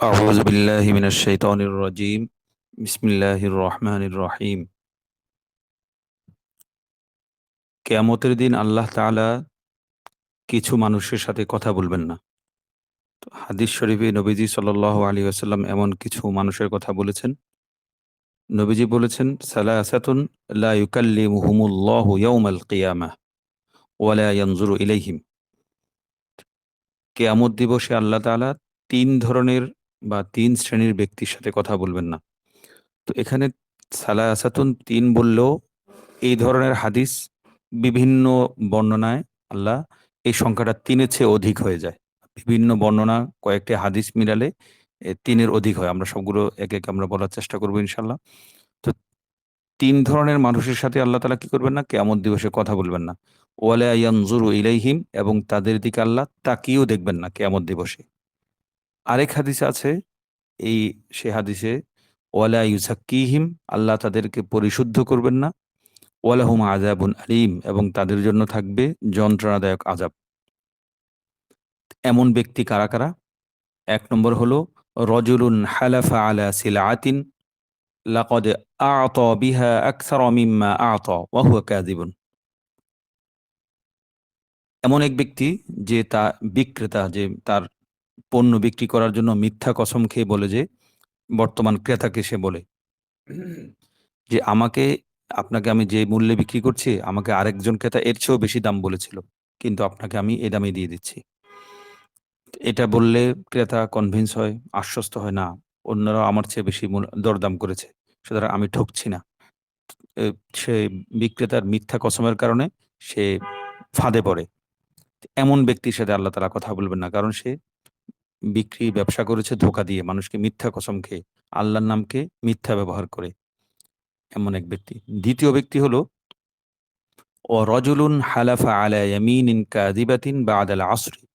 أعوذ بالله من الشيطان الرجيم بسم الله الرحمن الرحيم কেয়ামতের দিন আল্লাহ তাআলা কিছু মানুষের সাথে কথা বলবেন না তো হাদিস শরীফে নবীজি সাল্লাল্লাহু আলাইহি ওয়াসাল্লাম এমন কিছু মানুষের কথা বলেছেন নবীজি বলেছেন সালাসাতুন লা ইউকাল্লিমুহুমুল্লাহু ইয়াউমাল কিয়ামাহ ওয়া লা ইয়ানজুরু ইলাইহিম কেয়ামত দিবসে আল্লাহ তাআলা তিন ধরনের বা তিন শ্রেণির ব্যক্তির সাথে কথা বলবেন না। তো এখানে সালাসাতুন তিন বললেও এই ধরনের হাদিস বিভিন্ন বর্ণনায় আল্লাহ এই সংখ্যাটা তিনের চেয়ে অধিক হয়ে যায়। বিভিন্ন বর্ণনা কয়েকটি হাদিস মিলালে এ তিনের অধিক হয়। আমরা সবগুলো এক এক আমরা বলার চেষ্টা করব ইনশাল্লাহ তো তিন ধরনের মানুষের সাথে আল্লাহ তালা কি করবেন না? কেমন দিবসে কথা বলবেন না। ওয়ালা ইয়ানজুরু ইলাইহিম এবং তাদের দিকে আল্লাহ তাকিয়েও দেখবেন না কেমন দিবসে। আরেক হাদিসে আছে, এই সে হাদিসে, ওয়ালা ইউসাক্কিহিম আল্লাহ তাদেরকে পরিশুদ্ধ করবেন না। ওয়ালাহুম আজাবুন আলিম এবং তাদের জন্য থাকবে যন্ত্রণাদায়ক আজাব এমন ব্যক্তি কারা কারা? এক নম্বর হলো, রজুলুন হালাফা আলা সিলাআতিন, লাকদ আ'তা বিহা আকসার মিম্মা আ'তা ওয়া হুয়া কাযিবুন। এমন এক ব্যক্তি যে তা বিক্রেতা, যে তার পণ্য বিক্রি করার জন্য মিথ্যা কসম খেয়ে বলে যে, বর্তমান ক্রেতাকে সে বলে। যে আমাকে, আপনাকে আমি যে মূল্যে বিক্রি করছি, আমাকে আরেকজন ক্রেতা এর চেয়েও বেশি দাম বলেছিল, কিন্তু আপনাকে আমি এ দামে দিয়ে দিচ্ছি। এটা বললে ক্রেতা কনভিন্স হয়, আশ্বস্ত হয়, না অন্যরা আমার চেয়ে বেশি দরদাম করেছে, সুতরাং আমি ঠকছি না। সে বিক্রেতার মিথ্যা কসমের কারণে সে ফাঁদে পড়ে। এমন ব্যক্তির সাথে আল্লাহ তালা কথা বলবেন না, কারণ সে বিক্রি, ব্যবসা করেছে ধোকা দিয়ে মানুষকে মিথ্যা কসম খেয়ে, আল্লাহর নামকে মিথ্যা ব্যবহার করে। এমন এক ব্যক্তি। দ্বিতীয় ব্যক্তি হলো ও রজুলুন হালাফা আলা ইয়ামিনিন কাযিবাতিন বাদাল আসরি।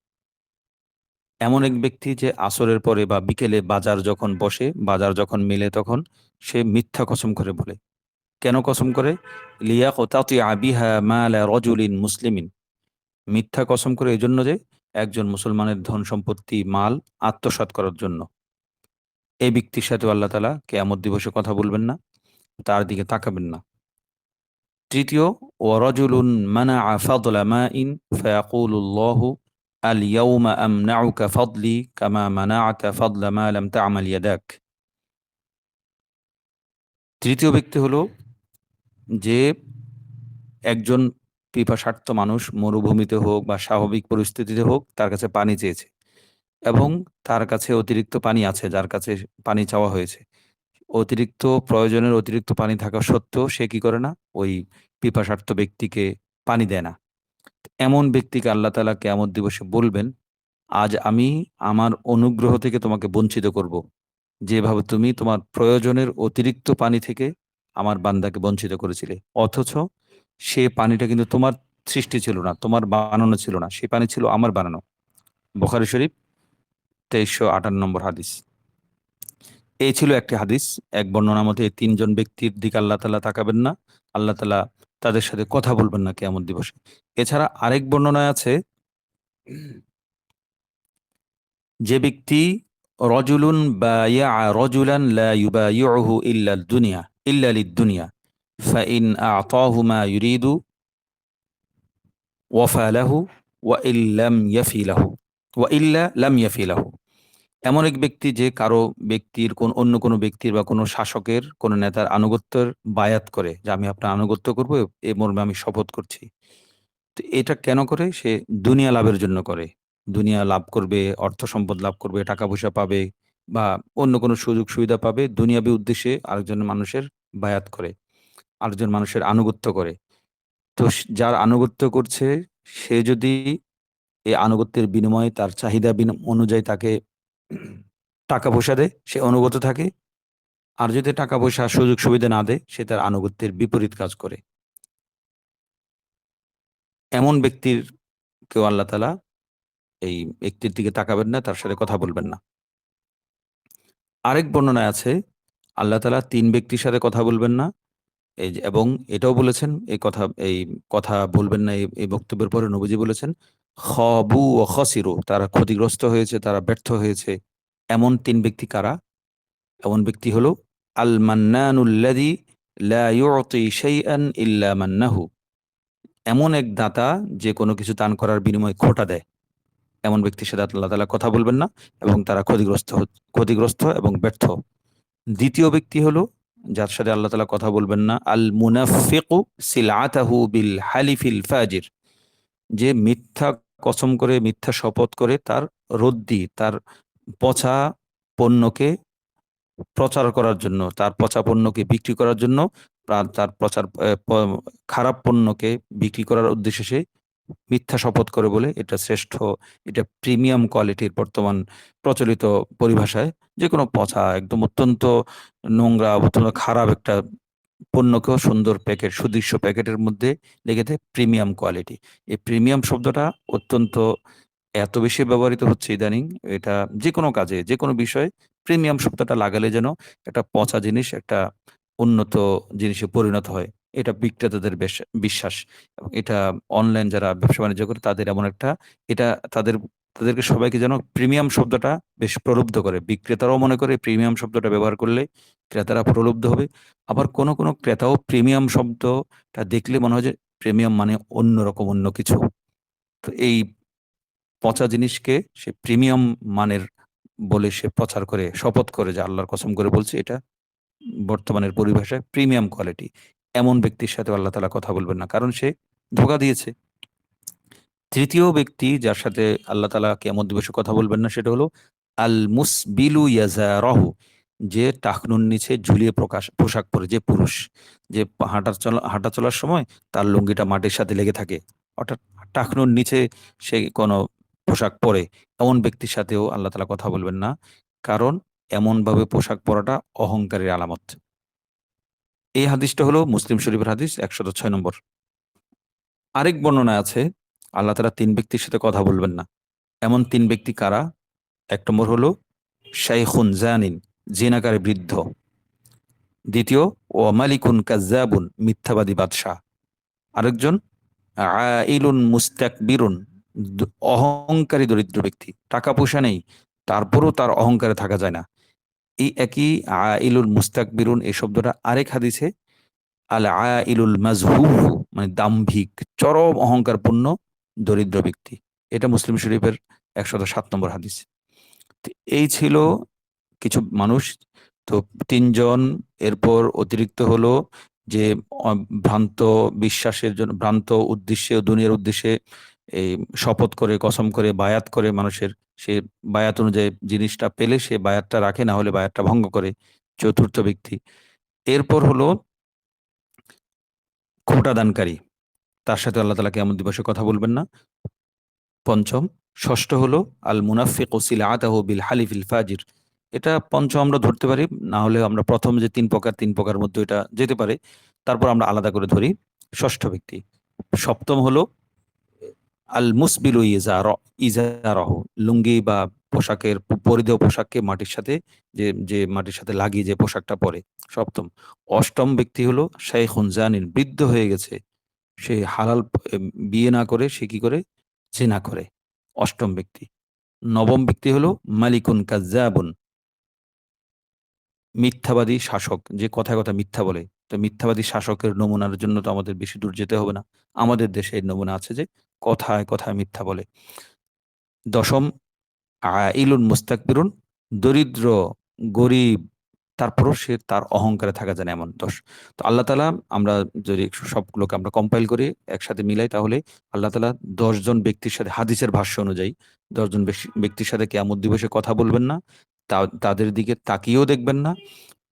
এমন এক ব্যক্তি যে আসরের পরে বা বিকেলে বাজার যখন বসে, বাজার যখন মেলে তখন সে মিথ্যা কসম করে বলে। কেন কসম করে? লিয়া কোতাতি আবিহা মালা রজুলিন মুসলিমিন। মিথ্যা কসম করে এই জন্য যে একজন মুসলমানের ধন সম্পত্তি, মাল আত্মসাৎ করার জন্য। এই ব্যক্তির সাথে আল্লাহ তালা কেয়ামত দিবসে কথা বলবেন না, তার দিকে তাকাবেন না। তৃতীয় মা ইন আল তৃতীয় ব্যক্তি হলো যে একজন পিপাসার্থ মানুষ মরুভূমিতে হোক বা স্বাভাবিক পরিস্থিতিতে হোক, তার কাছে পানি চেয়েছে এবং তার কাছে অতিরিক্ত পানি আছে, যার কাছে পানি চাওয়া হয়েছে। অতিরিক্ত প্রয়োজনের অতিরিক্ত পানি থাকা সত্ত্বেও সে কি করে না? ওই পিপাসার্থ ব্যক্তিকে পানি দেয় না। এমন ব্যক্তিকে আল্লাহ তালা কেমন দিবসে বলবেন, আজ আমি আমার অনুগ্রহ থেকে তোমাকে বঞ্চিত করব। যেভাবে তুমি তোমার প্রয়োজনের অতিরিক্ত পানি থেকে আমার বান্দাকে বঞ্চিত করেছিলে। অথচ সে পানিটা কিন্তু তোমার সৃষ্টি ছিল না, তোমার বানানো ছিল না, সে পানি ছিল আমার বানানো। বখারি শরীফ, তেইশশো আটান্ন নম্বর হাদিস। এই ছিল একটি হাদিস, এক বর্ণনা মতে তিনজন ব্যক্তির দিকে আল্লাহ তালা তাকাবেন না, আল্লাহ তালা তাদের সাথে কথা বলবেন না কেমন দিবসে। এছাড়া আরেক বর্ণনায় আছে, যে ব্যক্তি রজুলুন বা ইয়া রজুলান লা ইউবাইউহু ইল্লা দুনিয়া, ইল্লা লিদ-দুনিয়া আ'তাহু মা ইউরিদু ওয়াফা লাহু ওয়া ইল্লাম ইয়াফি লাহু ওয়া ইল্লা লাম ইয়াফি লাহু এমন এক ব্যক্তি যে কারও ব্যক্তির কোন অন্য কোনো ব্যক্তির বা কোনো শাসকের কোনো নেতার আনুগত্যের বায়াত করে, যে আমি আপনার আনুগত্য করব, এ মর্মে আমি শপথ করছি। তো এটা কেন করে? সে দুনিয়া লাভের জন্য করে। দুনিয়া লাভ করবে, অর্থ সম্পদ লাভ করবে, টাকা পয়সা পাবে বা অন্য কোনো সুযোগ সুবিধা পাবে। দুনিয়াবি উদ্দেশ্যে আরেকজন মানুষের বায়াত করে। আরেকজন মানুষের আনুগত্য করে। তো যার আনুগত্য করছে সে যদি এই আনুগত্যের বিনিময়ে তার চাহিদা অনুযায়ী তাকে টাকা পয়সা দেয় সে অনুগত থাকে। আর যদি টাকা পয়সা সুযোগ সুবিধা না দেয় সে তার আনুগত্যের বিপরীত কাজ করে। এমন ব্যক্তির কেউ আল্লাহ তালা এই ব্যক্তির দিকে তাকাবেন না তার সাথে কথা বলবেন না। আরেক বর্ণনায় আছে আল্লাহ তালা তিন ব্যক্তির সাথে কথা বলবেন না এবং এটাও বলেছেন, এই কথা এই কথা বলবেন না, এই বক্তব্যের পরে নবীজি বলেছেন, খবু ও খসিরু তারা ক্ষতিগ্রস্ত হয়েছে, তারা ব্যর্থ হয়েছে। এমন তিন ব্যক্তি কারা? এমন ব্যক্তি হলো আল মান্নানুল্লাদি এমন এক দাতা যে কোনো কিছু দান করার বিনিময়ে খোটা দেয়। এমন ব্যক্তির সাথে আল্লাহ তালা কথা বলবেন না, এবং তারা ক্ষতিগ্রস্ত ক্ষতিগ্রস্ত এবং ব্যর্থ। দ্বিতীয় ব্যক্তি হলো যার সাথে আল্লাহ তালা কথা বলবেন না আল মুনাফিকু সিলাতাহু বিল হালিফিল ফাজির। যে মিথ্যা কসম করে, মিথ্যা শপথ করে, তার রদ্দি, তার পচা পণ্যকে প্রচার করার জন্য, তার পচা পণ্যকে বিক্রি করার জন্য, তার প্রচার খারাপ পণ্যকে বিক্রি করার উদ্দেশ্যে সে মিথ্যা শপথ করে বলে এটা শ্রেষ্ঠ, এটা প্রিমিয়াম কোয়ালিটির বর্তমান প্রচলিত পরিভাষায় যে কোনো পচা, একদম অত্যন্ত নোংরা, অত্যন্ত খারাপ একটা পণ্যকেও সুন্দর প্যাকেট, সুদৃশ্য প্যাকেটের মধ্যে লেগেছে প্রিমিয়াম কোয়ালিটি। এই প্রিমিয়াম শব্দটা অত্যন্ত এত বেশি ব্যবহৃত হচ্ছে ইদানিং, এটা যে কোনো কাজে যে কোনো বিষয়ে প্রিমিয়াম শব্দটা লাগালে যেন একটা পচা জিনিস একটা উন্নত জিনিসে পরিণত হয়। এটা বিক্রেতাদের বেশ, বিশ্বাস। এবং এটা অনলাইন যারা ব্যবসা বাণিজ্য করে, তাদের এমন একটা, এটা তাদের, তাদেরকে সবাইকে যেন প্রিমিয়াম শব্দটা বেশ প্রলুব্ধ করে। বিক্রেতারাও মনে করে প্রিমিয়াম শব্দটা ব্যবহার করলে ক্রেতারা প্রলুব্ধ হবে। আবার কোনো কোনো ক্রেতাও প্রিমিয়াম শব্দটা দেখলে মনে হয় যে প্রিমিয়াম মানে অন্যরকম, অন্য কিছু। তো এই পচা জিনিসকে সে প্রিমিয়াম মানের বলে সে প্রচার করে, শপথ করে যে আল্লাহর কসম করে বলছে, এটা বর্তমানের পরিভাষায় প্রিমিয়াম কোয়ালিটি এমন ব্যক্তির সাথে আল্লাহ তালা কথা বলবেন না। কারণ সে ধোকা দিয়েছে। তৃতীয় ব্যক্তি যার সাথে আল্লাহ তালা কেমন দিবসে কথা বলবেন না, সেটা হলো আল মুসবিলু ইয়াজারহু যে টাকনুর নিচে ঝুলিয়ে প্রকাশ, পোশাক পরে। যে পুরুষ, যে হাঁটা চলা, হাঁটা চলার সময় তার লুঙ্গিটা মাটির সাথে লেগে থাকে। অর্থাৎ টাকনুর নিচে সে কোনো পোশাক পরে, এমন ব্যক্তির সাথেও আল্লাহ তালা কথা বলবেন না। কারণ এমনভাবে পোশাক পরাটা অহংকারের আলামত। এই হাদিসটা হলো মুসলিম শরীফের হাদিস, একশত ছয় নম্বর। আরেক বর্ণনা আছে, আল্লাহ তালা তিন ব্যক্তির সাথে কথা বলবেন না। এমন তিন ব্যক্তি কারা? এক নম্বর হলো শাইখুন জানিন, জিনাকারে বৃদ্ধ। দ্বিতীয় ও মালিকুন কাজাবুন মিথ্যাবাদী বাদশাহ। আরেকজন, আইলুন মুস্তাকবিরুন, দ- অহংকারী দরিদ্র ব্যক্তি। টাকা পয়সা নেই, তারপরও তার অহংকারে থাকা যায় না। এই একই আইলুল মুস্তাকবিরুন এই শব্দটা আরেক হাদিসে, আল আইলুল মাজহুফ মানে দাম্ভিক, চরম অহংকারপূর্ণ, দরিদ্র ব্যক্তি। এটা মুসলিম শরীফের একশত সাত নম্বর হাদিস। এই ছিল কিছু মানুষ, তো তিনজন এরপর অতিরিক্ত হলো যে ভ্রান্ত বিশ্বাসের জন্য, ভ্রান্ত উদ্দেশ্যে, দুনিয়ার উদ্দেশ্যে, এই শপথ করে, কসম করে, বায়াত করে মানুষের সে বায়াত অনুযায়ী জিনিসটা পেলে সে বায়াতটা রাখে, না হলে বায়াতটা ভঙ্গ করে চতুর্থ ব্যক্তি। এরপর হলো খোটা দানকারী। তার সাথে আল্লাহ তালা কেমন দিবসে কথা বলবেন না। পঞ্চম, ষষ্ঠ হলো আল মুনাফিক ওসিল আতাহ বিল হালিফিল ফাজির। এটা পঞ্চম আমরা ধরতে পারি, না হলে আমরা প্রথম যে তিন প্রকার তিন প্রকার মধ্যে এটা যেতে পারে, তারপর আমরা আলাদা করে ধরি ষষ্ঠ ব্যক্তি। সপ্তম হলো আল মুসবিলু লুঙ্গি বা পোশাকের পরিধেয় পোশাককে মাটির সাথে যে যে মাটির সাথে লাগিয়ে যে পোশাকটা পরে, সপ্তম। অষ্টম ব্যক্তি হলো শাইখুন, জানিন, বৃদ্ধ হয়ে গেছে। সে হালাল বিয়ে না করে সে কি করে? জেনা করে। অষ্টম ব্যক্তি। নবম ব্যক্তি হলো মালিকুন কাজ্জাবুন। মিথ্যাবাদী শাসক, যে কথায় কথা মিথ্যা বলে। তো মিথ্যাবাদী শাসকের নমুনার জন্য তো আমাদের বেশি দূর যেতে হবে না। আমাদের দেশে এই নমুনা আছে যে কথায় কথায় মিথ্যা বলে। দশম, আইলুন মুস্তাকবিরুন, দরিদ্র, গরিব, তারপরও সে তার অহংকারে থাকা যায় এমন দোষ তো আল্লাহ তালা আমরা যদি সবগুলোকে আমরা কম্পাইল করে, একসাথে মিলাই, তাহলে আল্লাহ তালা দশজন ব্যক্তির সাথে হাদিসের ভাষ্য অনুযায়ী দশজন ব্যক্তির সাথে কেমন দিবসে কথা বলবেন না তাদের দিকে তাকিয়েও দেখবেন না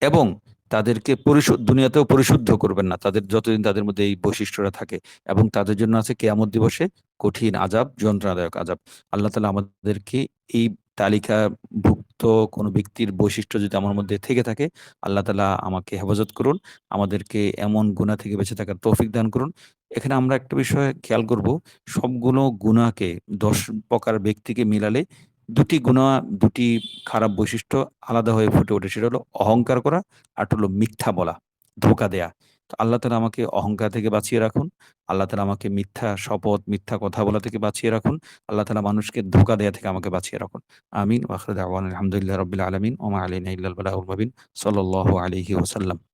এবং তাদেরকে পরিশুদ্ধ দুনিয়াতেও পরিশুদ্ধ করবেন না। তাদের যতদিন তাদের মধ্যে এই বৈশিষ্ট্যটা থাকে এবং তাদের জন্য আছে কেয়ামত দিবসে কঠিন আজাব যন্ত্রণাদায়ক আজাব আল্লাহ তালা আমাদেরকে এই তালিকাভুক্ত কোনো ব্যক্তির বৈশিষ্ট্য যদি আমার মধ্যে থেকে থাকে, আল্লাহ তালা আমাকে হেফাজত করুন, আমাদেরকে এমন গুণা থেকে বেঁচে থাকার তৌফিক দান করুন। এখানে আমরা একটা বিষয় খেয়াল করব, সবগুলো গুণাকে দশ প্রকার ব্যক্তিকে মিলালে দুটি গুণা দুটি খারাপ বৈশিষ্ট্য আলাদা হয়ে ফুটে ওঠে সেটা হলো অহংকার করা আর হলো মিথ্যা বলা ধোকা দেয়া তো আল্লাহ তাআলা আমাকে অহংকার থেকে বাঁচিয়ে রাখুন। আল্লাহ তাআলা আমাকে মিথ্যা শপথ, মিথ্যা কথা বলা থেকে বাঁচিয়ে রাখুন। আল্লাহ তাআলা মানুষকে ধোঁকা দেয়া থেকে আমাকে বাঁচিয়ে রাখুন। আমিন। আলহামদুলিল্লাহি রাব্বিল আলামিন ওয়া মা আলাইনা ইল্লাল বালাগুল আলাইহি ওয়াসাল্লাম।